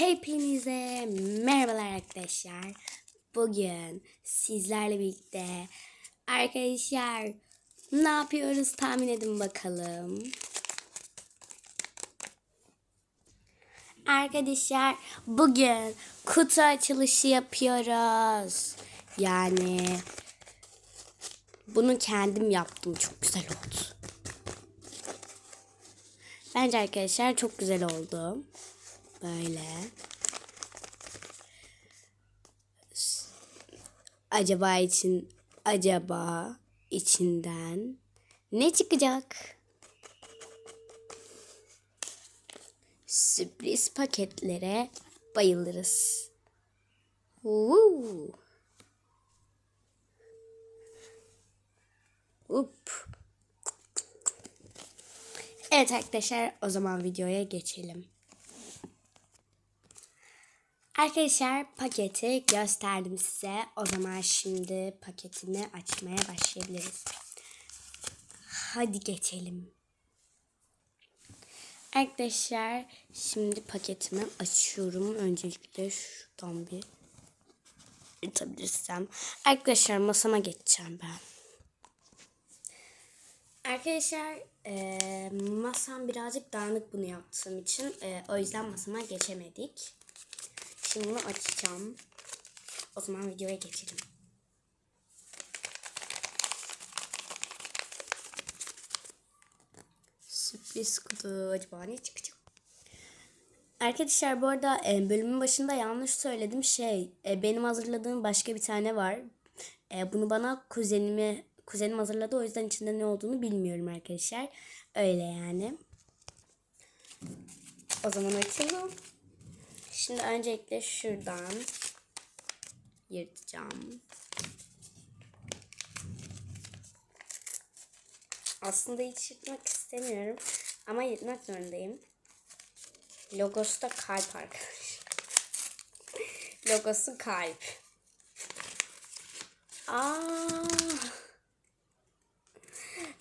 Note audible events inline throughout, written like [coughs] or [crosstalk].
Hepinize merhabalar arkadaşlar. Bugün sizlerle birlikte arkadaşlar ne yapıyoruz tahmin edin bakalım. Arkadaşlar bugün kutu açılışı yapıyoruz. Yani bunu kendim yaptım. Çok güzel oldu. Bence arkadaşlar çok güzel oldu. Böyle. Acaba için acaba içinden ne çıkacak? Sürpriz paketlere bayılırız. Woo. Up. Evet arkadaşlar o zaman videoya geçelim. Arkadaşlar paketi gösterdim size. O zaman şimdi paketini açmaya başlayabiliriz. Hadi geçelim. Arkadaşlar şimdi paketimi açıyorum. Öncelikle şuradan bir yırtabilirsem. Arkadaşlar masama geçeceğim ben. Arkadaşlar e, masam birazcık dağınık bunu yaptığım için e, o yüzden masama geçemedik. Şimdi bunu açacağım. O zaman videoya geçelim. Sürpriz kutu. Acaba ne çıkacak? Arkadaşlar bu arada e, bölümün başında yanlış söyledim. Şey e, benim hazırladığım başka bir tane var. E, bunu bana kuzenime kuzenim hazırladı. O yüzden içinde ne olduğunu bilmiyorum arkadaşlar. Öyle yani. O zaman açalım. Şimdi öncelikle şuradan yırtacağım. Aslında hiç yırtmak istemiyorum. Ama yırtmak zorundayım. Logosu da kalp arkadaşlar. [laughs] Logosu kalp. Aa,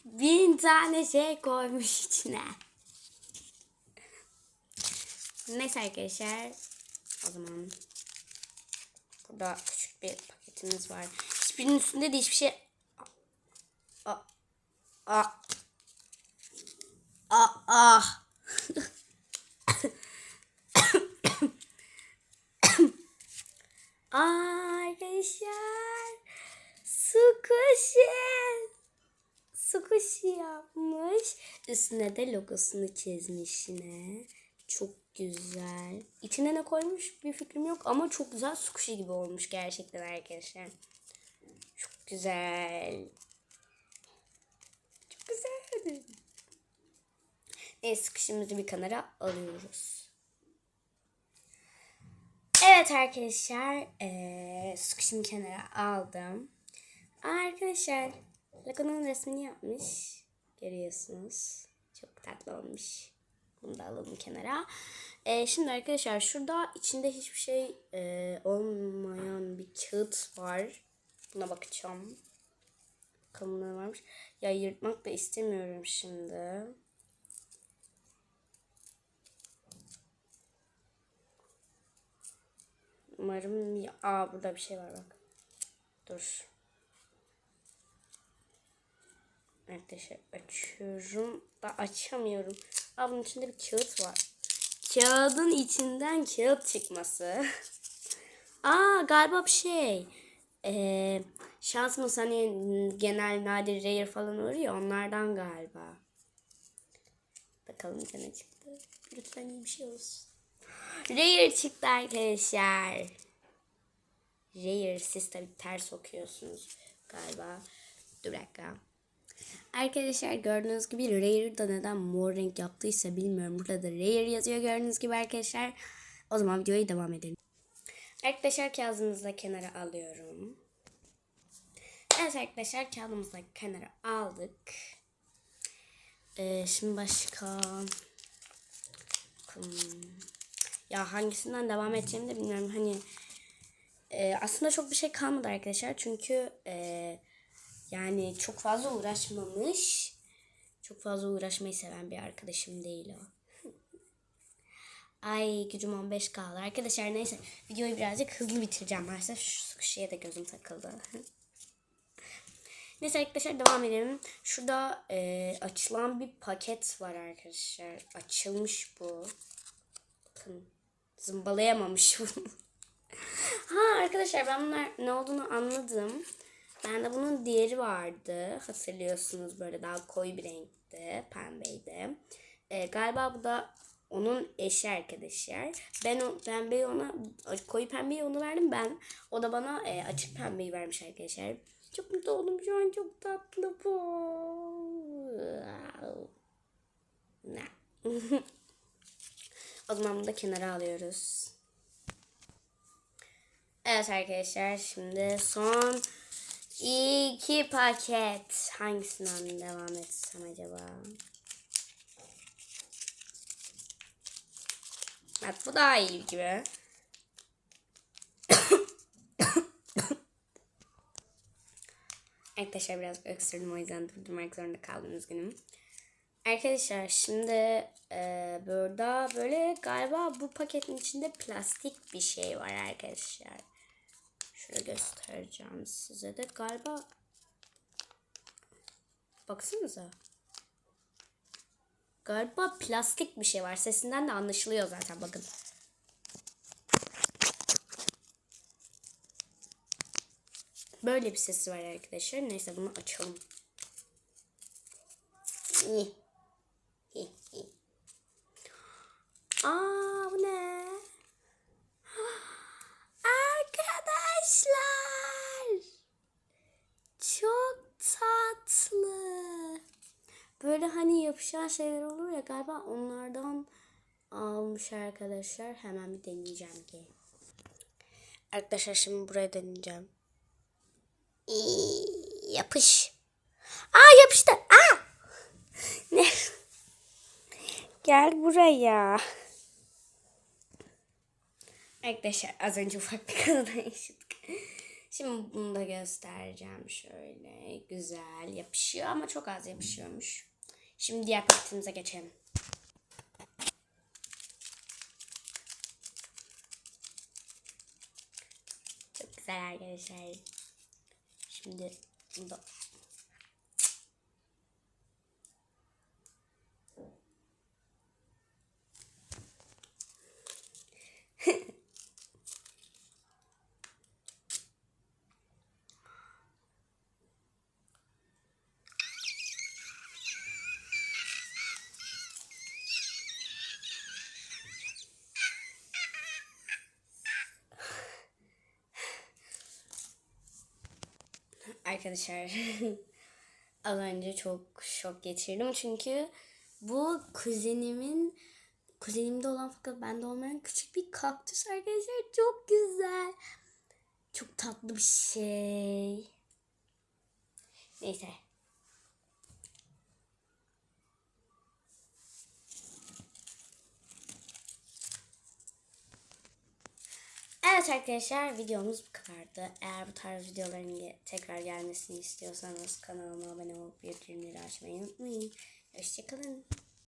bin tane şey koymuş içine. Neyse arkadaşlar. O zaman burada küçük bir paketimiz var. Hiçbirinin üstünde de hiçbir şey Aa. Aa. Aa. Aa. [coughs] Arkadaşlar su kuşu su kuşu yapmış. Üstüne de logosunu çizmiş yine. Güzel. İçine ne koymuş bir fikrim yok ama çok güzel su kuşu gibi olmuş gerçekten arkadaşlar. Çok güzel. Çok güzel. Neyse sıkışımızı bir kenara alıyoruz. Evet arkadaşlar. Ee, sıkışımı kenara aldım. Arkadaşlar Lago'nun resmini yapmış. Görüyorsunuz. Çok tatlı olmuş. Bunu da alalım kenara. Ee, şimdi arkadaşlar şurada içinde hiçbir şey e, olmayan bir kağıt var. Buna bakacağım. Ne varmış. Ya yırtmak da istemiyorum şimdi. Umarım ya... Aa burada bir şey var bak. Dur. Arkadaşlar açıyorum da açamıyorum. Aa bunun içinde bir kağıt var. Kağıdın içinden kağıt çıkması. [laughs] Aa galiba bir şey. Ee, şansımız hani genel nadir rare falan olur ya onlardan galiba. Bakalım ne çıktı. Lütfen iyi bir şey olsun. Rare çıktı arkadaşlar. Rare siz tabi ters okuyorsunuz galiba. Dur dakika. Arkadaşlar gördüğünüz gibi Rare'da neden mor renk yaptıysa bilmiyorum. Burada da Rare yazıyor gördüğünüz gibi arkadaşlar. O zaman videoya devam edelim. Arkadaşlar kağıdımızı da kenara alıyorum. Evet arkadaşlar kağıdımızı da kenara aldık. Ee, şimdi başka... Hmm. Ya hangisinden devam edeceğimi de bilmiyorum. Hani e, aslında çok bir şey kalmadı arkadaşlar. Çünkü e, yani çok fazla uğraşmamış. Çok fazla uğraşmayı seven bir arkadaşım değil o. [laughs] Ay gücüm 15 kaldı. Arkadaşlar neyse videoyu birazcık hızlı bitireceğim. Maalesef şu kişiye de gözüm takıldı. [laughs] neyse arkadaşlar devam edelim. Şurada e, açılan bir paket var arkadaşlar. Açılmış bu. Bakın zımbalayamamış [laughs] bunu. ha arkadaşlar ben bunlar ne olduğunu anladım. Bende bunun diğeri vardı. Hatırlıyorsunuz böyle daha koyu bir renkti. Pembeydi. Ee, galiba bu da onun eşi arkadaşlar. Ben o pembeyi ona koyu pembeyi ona verdim. Ben o da bana e, açık pembeyi vermiş arkadaşlar. Çok mutlu oldum şu an çok tatlı bu. Ne? [laughs] o zaman bunu da kenara alıyoruz. Evet arkadaşlar şimdi son iki paket. Hangisinden devam etsem acaba? Evet bu daha iyi gibi. [coughs] Arkadaşlar biraz öksürdüm o yüzden durdurmak zorunda kaldım üzgünüm. Arkadaşlar şimdi e, burada böyle galiba bu paketin içinde plastik bir şey var arkadaşlar. Şöyle göstereceğim size de galiba baksanıza. Galiba plastik bir şey var. Sesinden de anlaşılıyor zaten bakın. Böyle bir sesi var arkadaşlar. Neyse bunu açalım. İyi iyi. Aa bu ne? Arkadaşlar. Çok tatlı. Böyle hani yapışan şeyler olur ya galiba onlardan almış arkadaşlar. Hemen bir deneyeceğim ki. Arkadaşlar şimdi buraya deneyeceğim. İyi, yapış. Aa yapıştı. Aa. [laughs] Ne? Gel buraya. Arkadaşlar az önce ufak bir kazadan [laughs] yaşadık. Şimdi bunu da göstereceğim şöyle. Güzel yapışıyor ama çok az yapışıyormuş. Şimdi diğer paketimize geçelim. Çok güzel arkadaşlar. Şimdi bunu da Arkadaşlar [laughs] az önce çok şok geçirdim çünkü bu kuzenimin kuzenimde olan fakat bende olmayan küçük bir kaktüs arkadaşlar çok güzel. Çok tatlı bir şey. Neyse. Evet arkadaşlar videomuz bu kadardı. Eğer bu tarz videoların tekrar gelmesini istiyorsanız kanalıma abone olup bildirimleri açmayı unutmayın. Hoşçakalın.